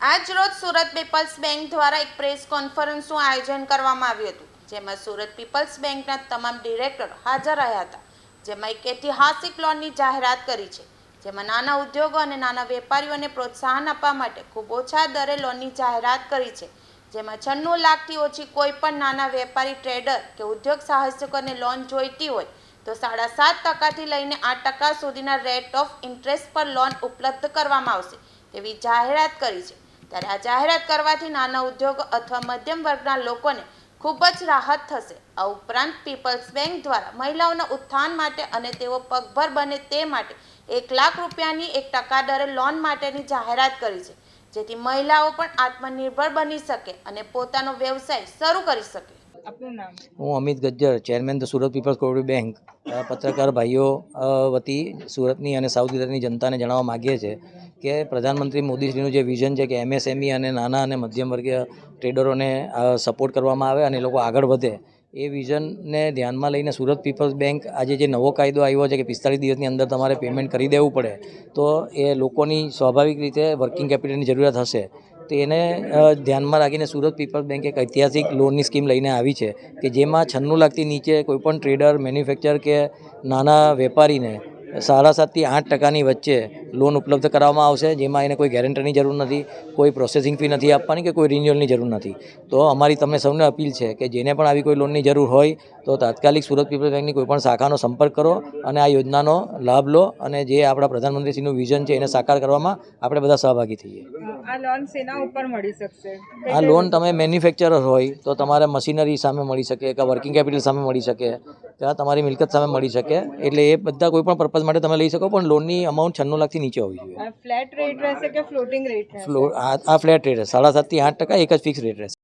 આજ રોજ Surat people's bank દ્વારા એક પ્રેસ કોન્ફરન્સનું આયોજન કરવામાં આવ્યું હતું, જેમાં સુરત પીપલ્સ બેંકના તમામ ડિરેક્ટર હાજર રહ્યા હતા. જેમાં એક ઐતિહાસિક લોનની જાહેરાત કરી છે, જેમાં નાના ઉદ્યોગો અને નાના વેપારીઓને પ્રોત્સાહન આપવા માટે ખૂબ ઓછા દરે લોનની જાહેરાત કરી છે, જેમાં છન્નું લાખથી ઓછી કોઈ પણ નાના વેપારી ટ્રેડર કે ઉદ્યોગ સાહસિકોને લોન જોઈતી હોય, તો સાડા સાત ટકાથી લઈને આઠ ટકા સુધીના રેટ ઓફ ઇન્ટરેસ્ટ પર લોન ઉપલબ્ધ કરવામાં આવશે તેવી જાહેરાત કરી છે. ત્યારે આ જાહેરાત કરવાથી નાના ઉદ્યોગો અથવા મધ્યમ વર્ગના લોકોને ખૂબ જ રાહત થશે. આ ઉપરાંત પીપલ્સ બેંક દ્વારા મહિલાઓના ઉત્થાન માટે અને તેઓ પગભર બને તે માટે એક લાખ રૂપિયાની એક ટકા દરે લોન માટેની જાહેરાત કરી છે જેથી મહિલાઓ પણ આત્મનિર્ભર બની શકે અને પોતાનો વ્યવસાય શરૂ કરી શકે. હું Amit Gajjar chairman the Surat people's cooperative bank. પત્રકાર ભાઈઓ વતી સુરતની અને સાઉથ ગુજરાતની જનતાને જણાવવા માગીએ છીએ કે પ્રધાનમંત્રી મોદીશ્રીનું જે વિઝન છે કે એમએસએમઈ અને નાના અને મધ્યમ વર્ગીય ટ્રેડરોને સપોર્ટ કરવામાં આવે અને એ લોકો આગળ વધે, એ વિઝનને ધ્યાનમાં લઈને સુરત પીપલ્સ બેંક આજે જે નવો કાયદો આવ્યો છે કે પિસ્તાળીસ દિવસની અંદર તમારે પેમેન્ટ કરી દેવું પડે, તો એ લોકોની સ્વાભાવિક રીતે વર્કિંગ કેપિટલની જરૂરિયાત હશે. તો એને ધ્યાનમાં રાખીને સુરત પીપલ્સ બેંક એક ઐતિહાસિક લોનની સ્કીમ લઈને આવી છે કે જેમાં છન્નું લાખથી નીચે કોઈપણ ટ્રેડર મેન્યુફેક્ચર કે નાના વેપારીને સાડા સાતથી આઠ ટકાની વચ્ચે લોન ઉપલબ્ધ કરાવવામાં આવશે જેમાં એને કોઈ ગેરંટરની જરૂર નથી કોઈ પ્રોસેસિંગ ફી નથી આપવાની કે કોઈ રિન્યુઅલની જરૂર નથી. તો અમારી તમને સૌને અપીલ છે કે જેને પણ આવી કોઈ લોનની જરૂર હોય તો તાત્કાલિક સુરત પીપલ્સ બેંકની કોઈ પણ શાખાનો સંપર્ક કરો અને આ યોજનાનો લાભ લો અને જે આપણા પ્રધાનમંત્રીશ્રીનું વિઝન છે એને સાકાર કરવામાં આપણે બધા સહભાગી થઈએ. આ લોન તમે મેન્યુફેક્ચરર હોય તો તમારે મશીનરી સામે મળી શકે કે વર્કિંગ કેપિટલ સામે મળી શકે. કે તમારી મિલકત સામે મળી શકે. એટલે એ બધા કોઈ પણ પર્પઝ માટે તમે લઈ શકો પણ લોનની અમાઉન્ટ છન્નું લાખથી નીચે હોવી જોઈએ. ફ્લેટ રેટ રહેશે કે ફ્લોટિંગ રેટ આ ફ્લેટ રેટ સાડા સાતથી આઠ ટકા એક જ ફિક્સ રેટ રહેશે.